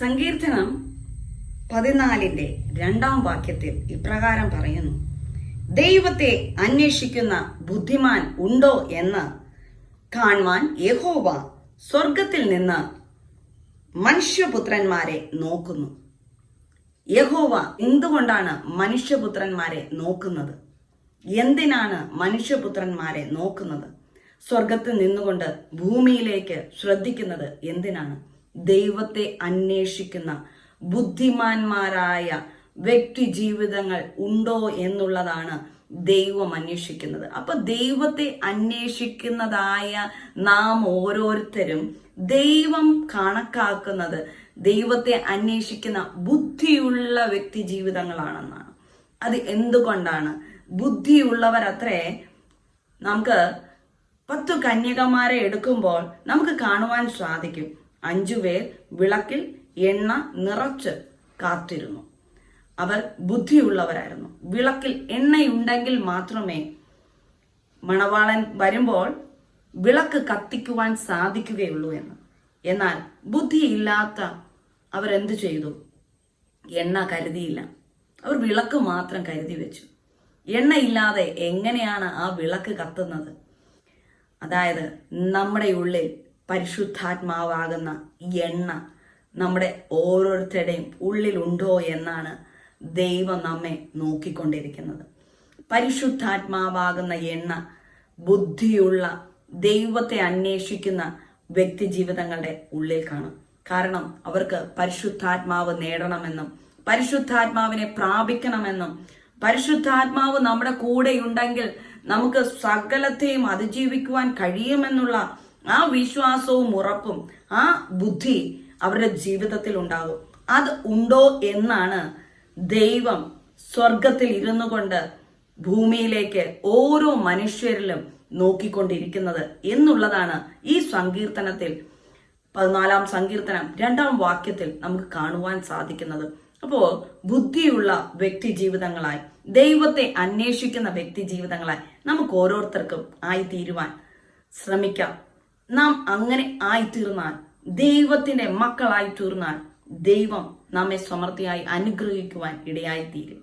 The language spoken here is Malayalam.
സങ്കീർത്തനം പതിനാലിന്റെ രണ്ടാം വാക്യത്തിൽ ഇപ്രകാരം പറയുന്നു. ദൈവത്തെ അന്വേഷിക്കുന്ന ബുദ്ധിമാൻ ഉണ്ടോ എന്ന് കാണുവാൻ യഹോവ സ്വർഗത്തിൽ നിന്ന് മനുഷ്യപുത്രന്മാരെ നോക്കുന്നു. യഹോവ എന്തുകൊണ്ടാണ് മനുഷ്യപുത്രന്മാരെ നോക്കുന്നത്? എന്തിനാണ് മനുഷ്യപുത്രന്മാരെ നോക്കുന്നത്? സ്വർഗത്തിൽ നിന്നുകൊണ്ട് ഭൂമിയിലേക്ക് ശ്രദ്ധിക്കുന്നത് എന്തിനാണ്? ദൈവത്തെ അന്വേഷിക്കുന്ന ബുദ്ധിമാന്മാരായ വ്യക്തി ജീവിതങ്ങൾ ഉണ്ടോ എന്നുള്ളതാണ് ദൈവം അന്വേഷിക്കുന്നത്. അപ്പൊ ദൈവത്തെ അന്വേഷിക്കുന്നതായ നാം ഓരോരുത്തരും ദൈവം കണക്കാക്കുന്നത് ദൈവത്തെ അന്വേഷിക്കുന്ന ബുദ്ധിയുള്ള വ്യക്തി ജീവിതങ്ങളാണെന്നാണ് അത് എന്തുകൊണ്ടാണ്? ബുദ്ധിയുള്ളവരത്രേ നമുക്ക് പത്തു കന്യകമാരെ എടുക്കുമ്പോൾ നമുക്ക് കാണുവാൻ സാധിക്കും. അഞ്ചു പേർ വിളക്കിൽ എണ്ണ നിറച്ച് കാത്തിരുന്നു. അവർ ബുദ്ധിയുള്ളവരായിരുന്നു. വിളക്കിൽ എണ്ണയുണ്ടെങ്കിൽ മാത്രമേ മണവാളൻ വരുമ്പോൾ വിളക്ക് കത്തിക്കുവാൻ സാധിക്കുകയുള്ളൂ എന്ന്. എന്നാൽ ബുദ്ധിയില്ലാത്ത അവരെന്ത് ചെയ്തു? എണ്ണ കരുതിയില്ല. അവർ വിളക്ക് മാത്രം കരുതി വെച്ചു. എണ്ണയില്ലാതെ എങ്ങനെയാണ് ആ വിളക്ക് കത്തുന്നത്? അതായത് നമ്മുടെ ഉള്ളിൽ പരിശുദ്ധാത്മാവാകുന്ന എണ്ണ നമ്മുടെ ഓരോരുത്തരുടെയും ഉള്ളിലുണ്ടോ എന്നാണ് ദൈവം നമ്മെ നോക്കിക്കൊണ്ടിരിക്കുന്നത്. പരിശുദ്ധാത്മാവാകുന്ന എണ്ണ ബുദ്ധിയുള്ള ദൈവത്തെ അന്വേഷിക്കുന്ന വ്യക്തി ജീവിതങ്ങളുടെ ഉള്ളിൽ കാണും. കാരണം അവർക്ക് പരിശുദ്ധാത്മാവ് നേടണമെന്നും പരിശുദ്ധാത്മാവിനെ പ്രാപിക്കണമെന്നും പരിശുദ്ധാത്മാവ് നമ്മുടെ കൂടെയുണ്ടെങ്കിൽ നമുക്ക് സകലത്തെയും അതിജീവിക്കുവാൻ കഴിയുമെന്നുള്ള ആ വിശ്വാസവും ഉറപ്പും ആ ബുദ്ധി അവരുടെ ജീവിതത്തിൽ ഉണ്ടാകും. അത് ഉണ്ടോ എന്നാണ് ദൈവം സ്വർഗത്തിൽ ഇരുന്നു കൊണ്ട് ഭൂമിയിലേക്ക് ഓരോ മനുഷ്യരിലും നോക്കിക്കൊണ്ടിരിക്കുന്നത് എന്നുള്ളതാണ് ഈ സങ്കീർത്തനത്തിൽ പതിനാലാം സങ്കീർത്തനം രണ്ടാം വാക്യത്തിൽ നമുക്ക് കാണുവാൻ സാധിക്കുന്നത്. അപ്പോ ബുദ്ധിയുള്ള വ്യക്തി ജീവിതങ്ങളായി ദൈവത്തെ അന്വേഷിക്കുന്ന വ്യക്തി ജീവിതങ്ങളായി നമുക്ക് ഓരോരുത്തർക്കും ആയിത്തീരുവാൻ ശ്രമിക്കാം. നാം അങ്ങനെ ആയിത്തീർന്നാൽ ദൈവത്തിന്റെ മക്കളായി തീർന്നാൽ ദൈവം നമ്മെ സമൃദ്ധിയായി അനുഗ്രഹിക്കുവാൻ ഇടയായിത്തീരും.